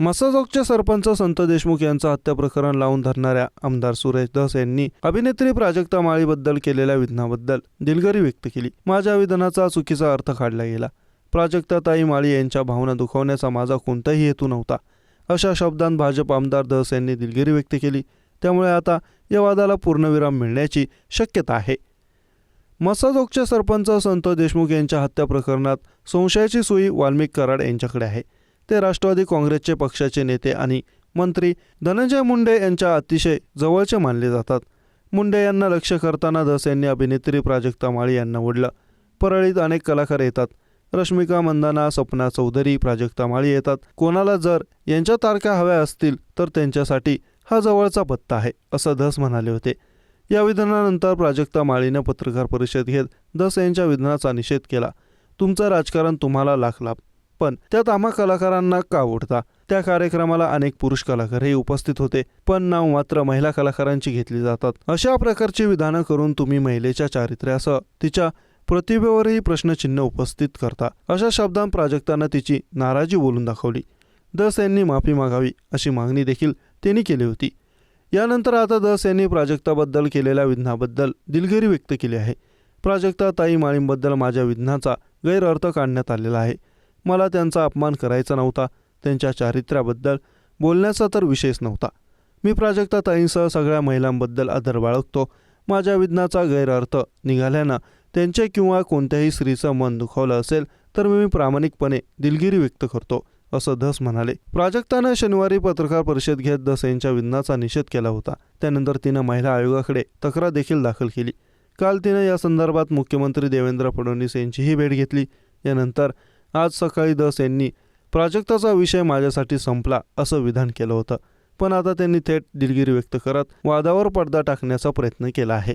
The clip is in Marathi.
मसाजोगचे सरपंच संत देशमुख यांचं हत्या प्रकरण लावून धरणाऱ्या आमदार सुरेश धस यांनी अभिनेत्री प्राजक्ता माळीबद्दल केलेल्या विधानाबद्दल दिलगिरी व्यक्त केली. माझ्या विधानाचा चुकीचा अर्थ काढला गेला. प्राजक्ताताई माळी यांच्या भावना दुखावण्याचा माझा कोणताही हेतू नव्हता. अशा शब्दांत भाजप आमदार धस यांनी दिलगिरी व्यक्त केली. त्यामुळे आता या वादाला पूर्णविराम मिळण्याची शक्यता आहे. मसाजोगचे सरपंच संत देशमुख यांच्या हत्या प्रकरणात संशयाची सुई वाल्मिक कराड यांच्याकडे आहे. ते राष्ट्रवादी काँग्रेसचे पक्षाचे नेते आणि मंत्री धनंजय मुंडे यांच्या अतिशय जवळचे मानले जातात. मुंडे यांना लक्ष करताना धस यांनी अभिनेत्री प्राजक्ता माळी यांना ओढलं. परळीत अनेक कलाकार येतात. रश्मिका मंदाना सपना चौधरी प्राजक्ता माळी येतात. कोणाला जर यांच्या तारखा हव्या असतील तर त्यांच्यासाठी हा जवळचा पत्ता आहे असं धस म्हणाले होते. या विधानानंतर प्राजक्ता माळीनं पत्रकार परिषद घेत धस यांच्या विधानाचा निषेध केला. तुमचं राजकारण तुम्हाला लाख लाभ पण त्यात आम्हा कलाकारांना का ओढता? त्या कार्यक्रमाला अनेक पुरुष कलाकारही उपस्थित होते पण नाव मात्र महिला कलाकारांची घेतली जातात. अशा प्रकारची विधानं करून तुम्ही महिलेच्या चारित्र्यासह तिच्या प्रतिभेवरही प्रश्नचिन्ह उपस्थित करता. अशा शब्दांत प्राजक्तानं तिची नाराजी बोलून दाखवली. दस यांनी माफी मागावी अशी मागणी देखील त्यांनी केली होती. यानंतर आता दस यांनी प्राजक्ताबद्दल केलेल्या विधानाबद्दल दिलगिरी व्यक्त केली आहे. प्राजक्ता ताई माळींबद्दल माझ्या विधानाचा गैरअर्थ काढण्यात आलेला आहे. मला त्यांचा अपमान करायचा नव्हता. त्यांच्या चारित्र्याबद्दल बोलण्याचा तर विषयच नव्हता. मी प्राजक्ता ताईंसह सगळ्या महिलांबद्दल आदर बाळगतो. माझ्या विज्ञाचा गैरअर्थ निघाल्यानं त्यांचे किंवा कोणत्याही स्त्रीचं मन दुखावलं असेल तर मी प्रामाणिकपणे दिलगिरी व्यक्त करतो असं धस म्हणाले. प्राजक्तानं शनिवारी पत्रकार परिषद घेत धस यांच्या विज्ञाचा निषेध केला होता. त्यानंतर तिनं महिला आयोगाकडे तक्रार देखील दाखल केली. काल तिनं या संदर्भात मुख्यमंत्री देवेंद्र फडणवीस यांचीही भेट घेतली. यानंतर आज सकाळी दस यांनी प्राजक्ताचा विषय माझ्यासाठी संपला असं विधान केलं होतं. पण आता त्यांनी थेट दिलगिरी व्यक्त करत वादावर पडदा टाकण्याचा प्रयत्न केला आहे.